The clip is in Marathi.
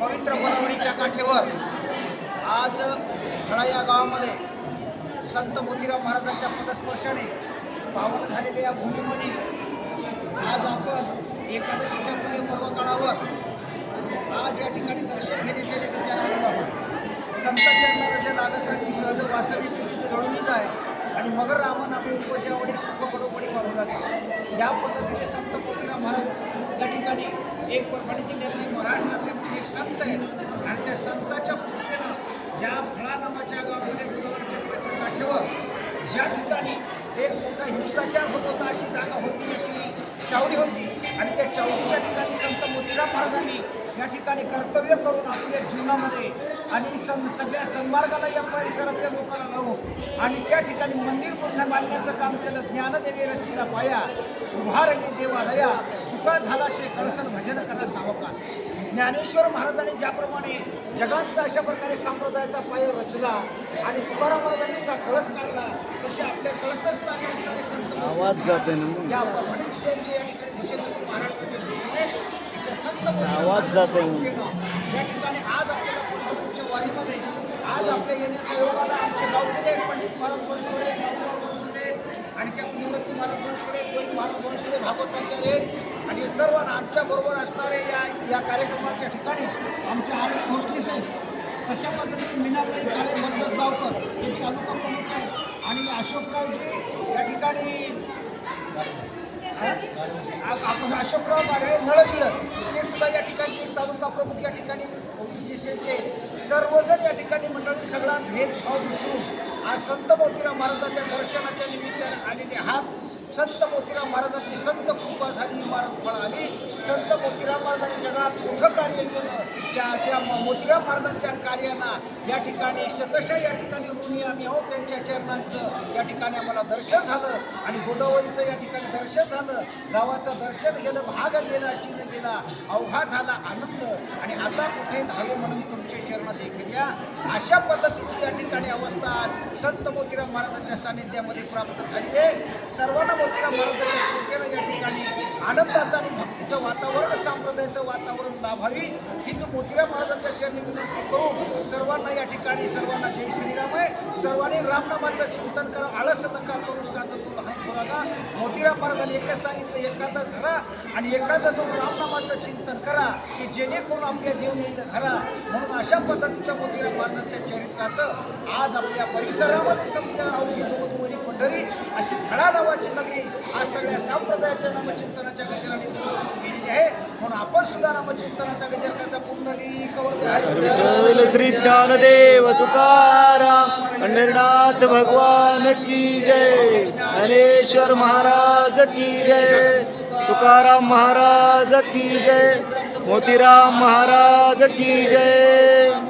पवित्र परवडीच्या काठेवर आज खळा या गावामध्ये संत मोतीराव महाराजांच्या पदस्पर्शाने पावन झालेल्या या भूमीमध्ये आज आपण एकादशीच्या पुण्य पर्व काळावर आज या ठिकाणी दर्शन घेण्याच्या निमित्ताने आलेलो आहोत. संत चरणाच्या लागताची सहज वासवीची घडूनच आहे आणि मगर रामन आपली उपजावडी सुख बरोबरी वाढू लागले या पद्धतीने संत मोतीराम महाराज या ठिकाणी एक परभणी जिल्ह्यातले महाराष्ट्रातील एक संत आहेत आणि त्या संताच्या कृपेनं ज्या फळा नामाच्या गावामध्ये गोदावरीच्या पवित्र काठेवर ज्या ठिकाणी एक मोठा हिंसाचार होत होता अशी जागा होती अशी चावडी होती. आणि त्या चावडीच्या ठिकाणी या ठिकाणी कर्तव्य करून आपल्या जीवनामध्ये आणि सं सगळ्या सन्मार्गाला या परिसरातल्या लोकांना लावून आणि त्या ठिकाणी मंदिर पुन्हा बांधण्याचं काम केलं. ज्ञानदेवी रचिला पाया उभारली देवालया तुका झाला शे कळसन भजन करा सावकाश. ज्ञानेश्वर महाराजांनी ज्याप्रमाणे जगांचा अशा प्रकारे संप्रदायाचा पाय रचला आणि तुकाराम महाराजांनी असा कळस काढला तसे आपल्या कळसस्थानी असणारे संत आवाज. या त्यांचे या ठिकाणी महाराष्ट्राचे संत आवाज जातोय. या ठिकाणी आज आपल्याला पंढरपूरच्या वारीमध्ये आज आपल्या येण्याच्या योगाला आमचे गावचे एक पंडित महाराज बनसोडे नामदेव बनसोडे आणि त्या निवृत्ती महाराज बनसोडे गोविंद महाराज बनसोडे भागवताचार्य आणि सर्व आमच्याबरोबर असणारे या या कार्यक्रमाच्या ठिकाणी आमचे आरोग्य भोसले साहेब तशा पद्धतीने मीनाताई काळे मद्रस गावकर हे तालुका प्रमुख आहे आणि अशोकरावजी या ठिकाणी आपण अशोकराव गाडे नळगिळत ते सुद्धा या ठिकाणी तालुका प्रमुख या ठिकाणी OBCचे सर्वजण या ठिकाणी मंडळी सगळा भेदभाव विसरून आज संत मोतीराम महाराजाच्या दर्शनाच्या निमित्ताने आलेले आहात. संत मोतीराम महाराजांची संत कृपा झाली इमारत फळाली. संत मोतीराम महाराजांनी जगात मोठं कार्य केलं. त्या त्या मोतीराम महाराजांच्या कार्यांना या ठिकाणी शतशा या ठिकाणी ऋणी आम्ही आहोत. त्यांच्या चरणांचं या ठिकाणी आम्हाला दर्शन झालं आणि गोदावरीचं या ठिकाणी दर्शन झालं. गावाचं दर्शन गेलं भाग गेला शिर गेला अवघा झाला आनंद. आणि आता कुठे धावे म्हणून तुमचे चरण देखील या. अशा पद्धतीची या ठिकाणी अवस्था संत मोतीराम महाराजांच्या सानिध्यामध्ये प्राप्त झाली आहे. सर्वांना मोतीराम महाराजांच्या कृपेनं या ठिकाणी आनंदाचं आणि भक्तीचं वातावरण संप्रदायाचं वातावरण लाभावी हीच मोतीराम महाराजांच्या चरणी विनंती करून सर्वांना या ठिकाणी सर्वांना जय श्रीराम आहे. सर्वांनी रामनामाचं चिंतन करा आळस नका करू सांगतो लहान थोरागा मोतीराम महाराजांनी एकच सांगितलं एखादाच धरा आणि एखादा दोन रामनामाचं चिंतन करा की जेणेकरून आपल्या देव येईल घरा म्हणून अशा पद्धतीचं मोतीराम महाराजांच्या चरित्राचं आज आपल्या परिसरामध्ये समजा अवघी दोन पंढरी अशी फळा नावाची नगरी आज सगळ्या संप्रदायाच्या नामचिंतनाच्या गजराने केलेली आहे. म्हणून आपण सुद्धा नामचिंतनाचा गजर त्याचा पुंडली कवच विठ्ठल श्री ज्ञानदेव तुकाराम. अंडरनाथ भगवान की जय ज्ञानेश्वर महाराज की जय तुकाराम महाराज की जय मोतीराम महाराज की जय।